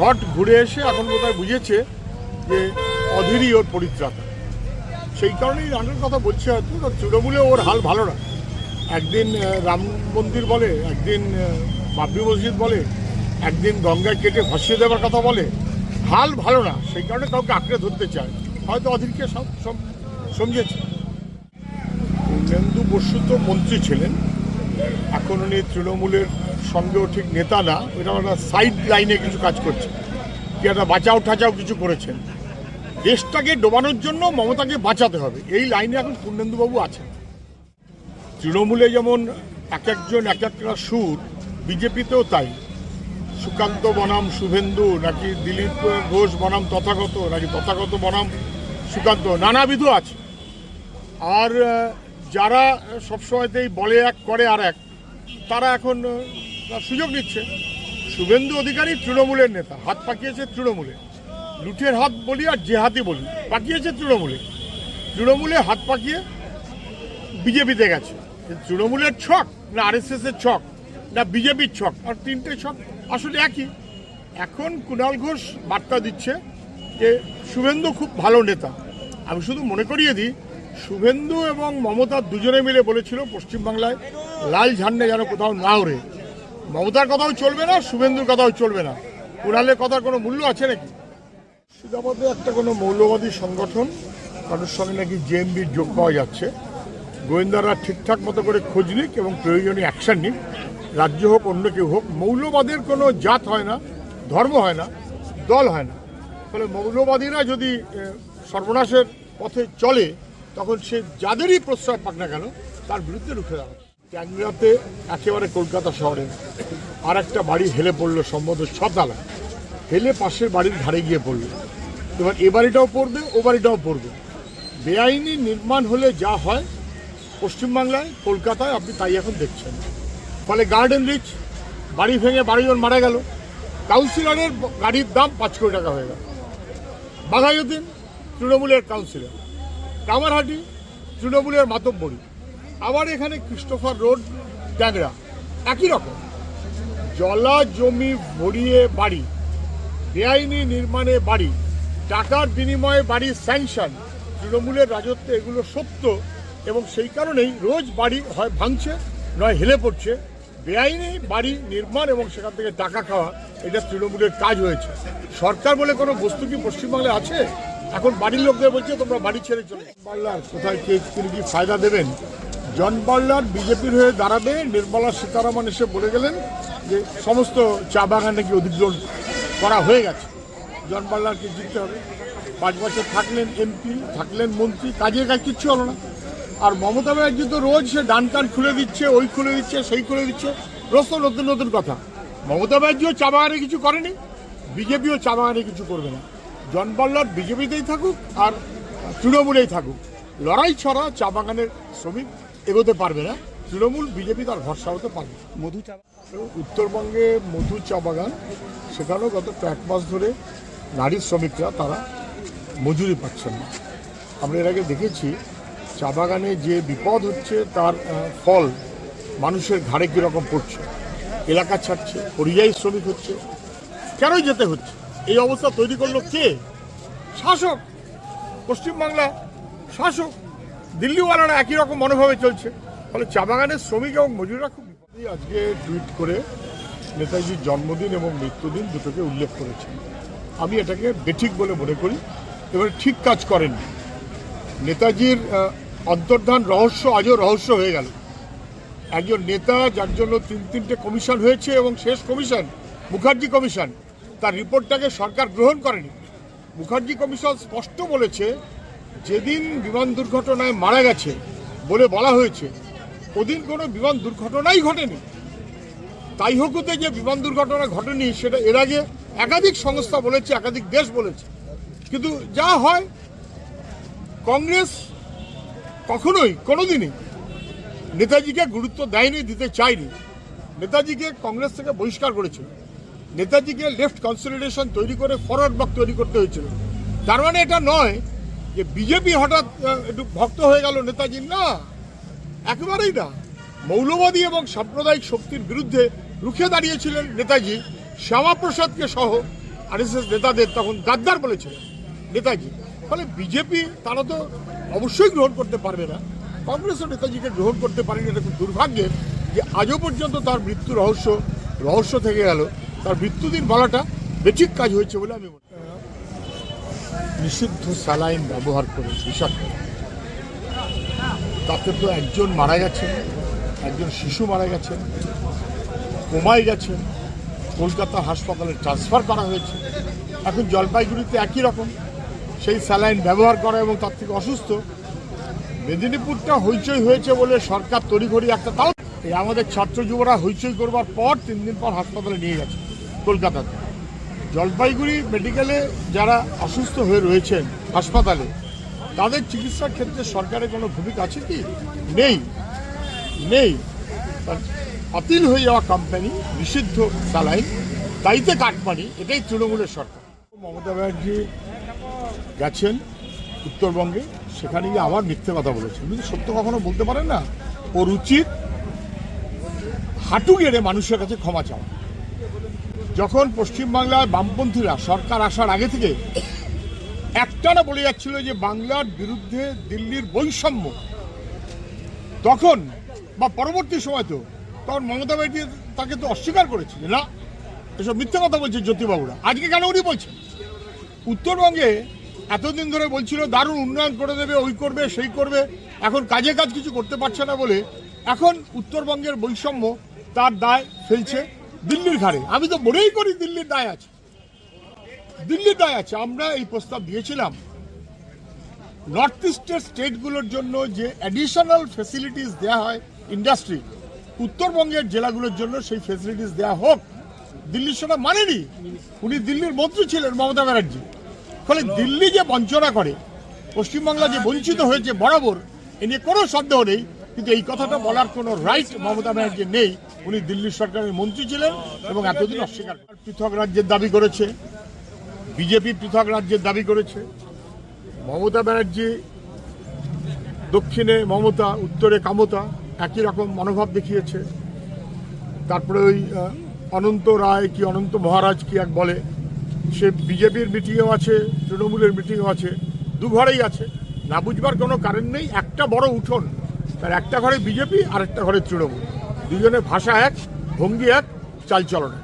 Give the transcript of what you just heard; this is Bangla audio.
ঘট ঘুরে এসে এখন কোথায় বুঝেছে যে অধীরই ওর পরিত্রাতা। সেই কারণেই রানের কথা বলছে হয়তো তৃণমূলে ওর হাল ভালো না। একদিন রাম মন্দির বলে, একদিন বাবরি মসজিদ বলে, একদিন গঙ্গায় কেটে ভাসিয়ে দেওয়ার কথা বলে, হাল ভালো না। সেই কারণে কাউকে আঁকড়ে ধরতে চায়। হয়তো অধীরকে সমঝেছে। পূর্ণেন্দু বসু তো মন্ত্রী ছিলেন। এখন উনি তৃণমূলের সঙ্গেও ঠিক নেতা না ওইটা একটা সাইড লাইনে কিছু কাজ করছে। কি একটা বাঁচাও ঠাচাও কিছু করেছেন। দেশটাকে ডোবানোর জন্য মমতাকে বাঁচাতে হবে। এই লাইনে এখন পূর্ণেন্দুবাবু আছেন। তৃণমূলে যেমন এক একজন, এক একটা সুর, বিজেপিতেও তাই। সুকান্ত বনাম, শুভেন্দু, নাকি দিলীপ ঘোষ বনাম তথাগত, নাকি তথাগত বনাম সুকান্ত, নানাবিধ আছে। আর যারা সবসময়তেই বলে এক, করে আর এক, তারা এখন সুযোগ নিচ্ছে। শুভেন্দু অধিকারী তৃণমূলের নেতা, হাত পাকিয়েছে তৃণমূলে। লুঠের হাত বলি আর জেহাদি বলি, পাকিয়েছে তৃণমূলে। তৃণমূলে হাত পাকিয়ে বিজেপিতে গেছে। তৃণমূলের ছক না আরএসএস এর ছক না বিজেপির ছক, আর তিনটে ছক আসলে একই। এখন কুণাল ঘোষ বার্তা দিচ্ছে যে শুভেন্দু খুব ভালো নেতা। আমি শুধু মনে করিয়ে দিই, শুভেন্দু এবং মমতা দুজনে মিলে বলেছিল পশ্চিমবাংলায় লাল ঝান্ডা যেন কোথাও না ওড়ে। মমতার কথাও চলবে না, শুভেন্দুর কথাও চলবে না। কুণালের কথার কোনো মূল্য আছে নাকি? মুর্শিদাবাদে একটা কোনো মৌলবাদী সংগঠন, কারোর সঙ্গে নাকি জেএমবির যোগ পাওয়া যাচ্ছে। গোয়েন্দারা ঠিকঠাক মতো করে খোঁজ নিক এবং প্রয়োজনীয় অ্যাকশন নিক। রাজ্য হোক, অন্য কেউ হোক, মৌলবাদের কোনো জাত হয় না, ধর্ম হয় না, দল হয় না। ফলে মৌলবাদীরা যদি সর্বনাশের পথে চলে, তখন সে যাদেরই প্রশ্রয় পাক না কেন, তার বিরুদ্ধে রুখে দাঁড়াবে ট্যাংরাতে একেবারে কলকাতা শহরে। আর একটা বাড়ি হেলে পড়ল সম্ভবত ছতলা হেলে পাশের বাড়ির ধারে গিয়ে পড়ল। এবার এ বাড়িটাও পড়বে, ও বাড়িটাও পড়বে। বেআইনি নির্মাণ হলে যা হয়, পশ্চিমবাংলায়, কলকাতায় আপনি তাই এখন দেখছেন। ফলে গার্ডেন রিচ বাড়ি ভেঙে বাড়িজন মারা গেল। কাউন্সিলরের গাড়ির দাম পাঁচ কোটি টাকা হয়ে গেল। বাঘাইউদ্দিন, তৃণমূলের কাউন্সিলর কামারহাটি, তৃণমূলের মাতব্বরী। আবার এখানে ক্রিস্টোফার রোড ট্যাংরা একই রকম। জলা জমি ভরিয়ে বাড়ি, বেআইনি নির্মাণে বাড়ি, টাকার বিনিময়ে বাড়ির স্যাংশন তৃণমূলের রাজত্বে এগুলো সত্য এবং সেই কারণেই রোজ বাড়ি হয় ভাঙছে, নয় হেলে পড়ছে। বেআইনি বাড়ি নির্মাণ এবং সেখান থেকে টাকা খাওয়া, এটা তৃণমূলের কাজ হয়েছে। সরকার বলে কোনো বস্তু কি পশ্চিমবাংলায় আছে? এখন বাড়ির লোকদের বলছে তোমরা বাড়ি ছেড়ে চলে। বাংলার কোথায় কে তিনি কি ফায়দা দেবেন? জন বিজেপির হয়ে দাঁড়াবে, নির্মলা সীতারামন এসে বলে গেলেন যে সমস্ত চা বাগান নাকি অধিগ্রহণ করা হয়ে গেছে। জন বার্লারকে জিততে হবে। পাঁচ বছর থাকলেন এমপি, থাকলেন মন্ত্রী কাজের কাজ কিচ্ছু হলো না। আর মমতা ব্যানার্জি তো রোজ সে ডান কান খুলে দিচ্ছে, ওই খুলে দিচ্ছে, সেই খুলে দিচ্ছে। রোজ তো নতুন নতুন কথা। মমতা ব্যানার্জিও চা বাগানে কিছু করেনি, বিজেপিও চা বাগানে কিছু করবে না। জন বিজেপিতেই থাকুক আর তৃণমূলেই থাকুক। লড়াই ছড়া চা বাগানের শ্রমিক এগোতে পারবে না। তৃণমূল বিজেপি তার ভরসা হতে পারবে। মধু চা উত্তরবঙ্গে মধু চা বাগান সেখানেও গত কয়েক মাস ধরে নারী শ্রমিকরা তারা মজুরি পাচ্ছেন না। আমরা এর আগে দেখেছি চা বাগানে যে বিপদ হচ্ছে তার ফল মানুষের ঘাড়ে কীরকম পড়ছে এলাকা ছাড়ছে পরিযায়ী শ্রমিক হচ্ছে কেনই যেতে হচ্ছে? এই অবস্থা তৈরি করল কে? শাসক! পশ্চিমবাংলা শাসক! দিল্লিওয়ালারা একই রকম মনোভাবে চলছে। ফলে চা বাগানের শ্রমিক এবং মজুররা খুব। আজকে টুইট করে নেতাজির জন্মদিন এবং মৃত্যুদিন দুটোকে উল্লেখ করেছেন। আমি এটাকে বেঠিক বলে মনে করি। এবারে ঠিক কাজ করেননি। নেতাজির অন্তর্ধান রহস্য আজও রহস্য হয়ে গেল। একজন নেতা যার জন্য তিন তিনটে কমিশন হয়েছে এবং শেষ কমিশন মুখার্জি কমিশন, তার রিপোর্টটাকে সরকার গ্রহণ করেনি। মুখার্জি কমিশন স্পষ্ট বলেছে যেদিন বিমান দুর্ঘটনায় মারা গেছে বলে বলা হয়েছে, ওদিন কোনো বিমান দুর্ঘটনাই ঘটেনি। তাই হোকুতে যে বিমান দুর্ঘটনা ঘটেনি, সেটা এর আগে একাধিক সংস্থা বলেছে, একাধিক দেশ বলেছে। কিন্তু যা হয়, কংগ্রেস কখনোই কোনোদিনই নেতাজিকে গুরুত্ব দেয়নি, দিতে চায়নি। নেতাজিকে কংগ্রেস থেকে বহিষ্কার করেছিল নেতাজিকে লেফট কনসলিডেশন তৈরি করে ফরওয়ার্ড ব্লক তৈরি করতে হয়েছিল। তার মানে এটা নয় যে বিজেপি হঠাৎ একটু ভক্ত হয়ে গেল নেতাজির না, একেবারেই না। মৌলবাদী এবং সাম্প্রদায়িক শক্তির বিরুদ্ধে রুখে দাঁড়িয়েছিলেন নেতাজি, শ্যামাপ্রসাদকে সহ আরএসএস নেতাদের তখন গাদ্দার বলেছিলেন নেতাজি। ফলে বিজেপি, তারা তো অবশ্যই গ্রহণ করতে পারবে না। কংগ্রেসও নেতাজিকে গ্রহণ করতে পারেনি। এটা খুব দুর্ভাগ্যের যে আজও পর্যন্ত তার মৃত্যু রহস্য রহস্য থেকে গেল। তার মৃত্যুদিন বলাটা বেঠিক কাজ হয়েছে বলে আমি নিষিদ্ধ স্যালাইন ব্যবহার করে বিষাক্ত। তাতে তো একজন মারা গেছেন, একজন শিশু মারা গেছেন, কোমায় গেছেন, কলকাতা হাসপাতালে ট্রান্সফার করা হয়েছে। এখন জলপাইগুড়িতে একই রকম, সেই স্যালাইন ব্যবহার করা এবং তার থেকে অসুস্থ। মেদিনীপুরটা হইচই হয়েছে বলে সরকার তড়িঘড়ি একটা তাও এই আমাদের ছাত্র যুবরা হইচই করবার পর তিন দিন পর হাসপাতালে নিয়ে গেছে কলকাতাতে। জলপাইগুড়ি মেডিকেলে যারা অসুস্থ হয়ে রয়েছেন হাসপাতালে, তাদের চিকিৎসার ক্ষেত্রে সরকারের কোনো ভূমিকা আছে কি? নেই। নেই। বাতিল হয়ে যাওয়া কোম্পানি নিষিদ্ধ স্যালাইন তাইতে কাটমানি, এটাই তৃণমূলের সরকার। মমতা ব্যানার্জি গেছেন উত্তরবঙ্গে, সেখানে গিয়ে আবার মিথ্যে কথা বলেছেন। কিন্তু সত্য কখনো বলতে পারেন না? ওর উচিত হাঁটু গেড়ে মানুষের কাছে ক্ষমা চাওয়া। যখন পশ্চিমবাংলায় বামপন্থীরা সরকার আসার আগে থেকে একটানা বলে যাচ্ছিল যে বাংলার বিরুদ্ধে দিল্লির বৈষম্য, তখন বা পরবর্তী সময় তো তখন মমতা ব্যানার্জি তাকে তো অস্বীকার করেছে না, এসব মিথ্যে কথা বলছে জ্যোতিবাবুরা। আজকে কেন উনি বলছেন? উত্তরবঙ্গে এতদিন ধরে বলছিল, দারুণ উন্নয়ন করে দেবে, ওই করবে, সেই করবে, এখন কাজে কাজ কিছু করতে পারছে না বলে এখন উত্তরবঙ্গের বৈষম্য তার দায় ফেলছে। দিল্লির ঘাড়ে। আমি তো মনেই করি দিল্লির দায় আছে। দিল্লির দায় আছে। আমরা এই প্রস্তাব দিয়েছিলাম। নর্থ ইস্টের স্টেটগুলোর জন্য যে অ্যাডিশনাল ফেসিলিটিস দেওয়া হয় ইন্ডাস্ট্রি উত্তরবঙ্গের জেলাগুলোর জন্য সেই ফেসিলিটিস দেওয়া হোক দিল্লির সেটা মানেনি। উনি দিল্লির মন্ত্রী ছিলেন মমতা ব্যানার্জি। ফলে দিল্লি যে বঞ্চনা করে, পশ্চিমবাংলা যে বঞ্চিত হয়েছে বরাবর, এ নিয়ে কোনো সন্দেহ নেই। কিন্তু এই কথাটা বলার কোনো রাইট মমতা ব্যানার্জি নেই। উনি দিল্লি সরকারের মন্ত্রী ছিলেন এবং এতদিন অস্বীকার। পৃথক রাজ্যের দাবি করেছে, বিজেপি পৃথক রাজ্যের দাবি করেছে। মমতা ব্যানার্জি, দক্ষিণে মমতা, উত্তরে কামতা, একই রকম মনোভাব দেখিয়েছে। তারপরে ওই অনন্ত রায় কি, অনন্ত মহারাজ কি এক বলে, সে বিজেপির মিটিংয়েও আছে, তৃণমূলের মিটিংও আছে, দুঘরেই আছে। না বুঝবার কোনো কারণ নেই, একটা বড় উঠোন। তার একটা ঘরে বিজেপি আর একটা ঘরে তৃণমূল। দুজনে ভাষা এক, ভঙ্গি এক, চালচলন এক।